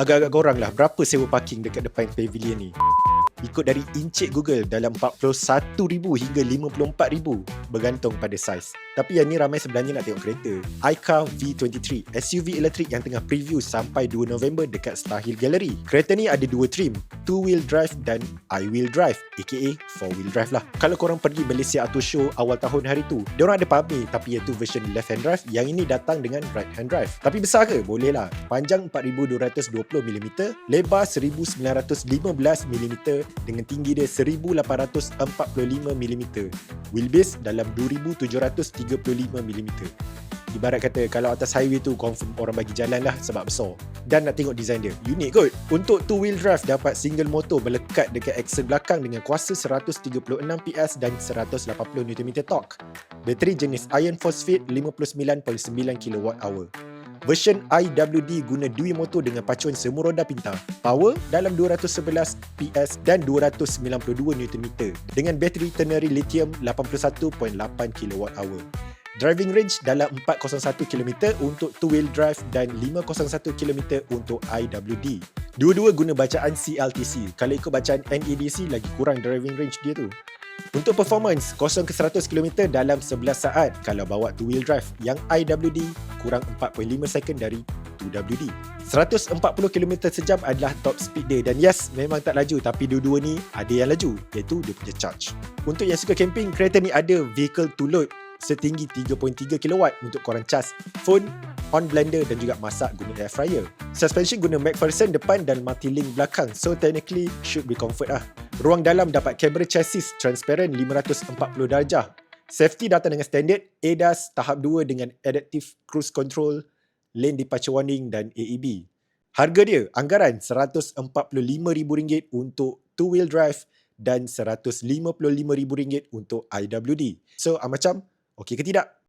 agak-agak korang lah berapa sewa parking dekat depan pavilion ni. Ikut dari Encik Google dalam 41,000 hingga 54,000 bergantung pada saiz. Tapi yang ni ramai sebenarnya nak tengok kereta. iCar V23, SUV elektrik yang tengah preview sampai 2 November dekat Star Hill Gallery. Kereta ni ada dua trim, two wheel drive dan i-wheel drive aka four wheel drive lah. Kalau korang pergi Malaysia Auto Show awal tahun hari tu, diorang ada pamer tapi iaitu version left hand drive, yang ini datang dengan right hand drive. Tapi besar ke? Boleh lah. Panjang 4220mm, lebar 1915mm dengan tinggi dia 1845mm. Wheelbase dalam 2735mm. Ibarat kata kalau atas highway tu confirm orang bagi jalan lah sebab besar. Dan nak tengok design dia. Unik kot. Untuk two wheel drive dapat single motor melekat dekat axle belakang dengan kuasa 136 PS dan 180 Nm torque. Bateri jenis iron phosphate 59.9 kWh. Version IWD guna dui motor dengan pacuan semua roda pintar. Power dalam 211 PS dan 292 Nm dengan bateri ternary lithium 81.8 kWh. Driving range dalam 401 km untuk two wheel drive dan 501 km untuk IWD. Dua-dua guna bacaan CLTC. Kalau ikut bacaan NEDC lagi kurang driving range dia tu. Untuk performance, 0 ke 100 km dalam 11 saat kalau bawa two wheel drive yang IWD kurang 4.5 second dari 2WD. 140 km sejam adalah top speed dia dan yes, memang tak laju tapi dua-dua ni ada yang laju iaitu dia punya charge. Untuk yang suka camping, kereta ni ada vehicle to load setinggi 3.3 kW untuk korang cas phone, on blender dan juga masak guna air fryer. Suspension guna McPherson depan dan multi-link belakang so technically should be comfort lah. Ruang dalam dapat kamera chassis transparent 540 darjah. Safety datang dengan standard ADAS tahap 2 dengan adaptive cruise control, lane departure warning dan AEB. Harga dia anggaran RM145,000 untuk two wheel drive dan RM155,000 untuk IWD. So, ah, macam Okey ke tidak?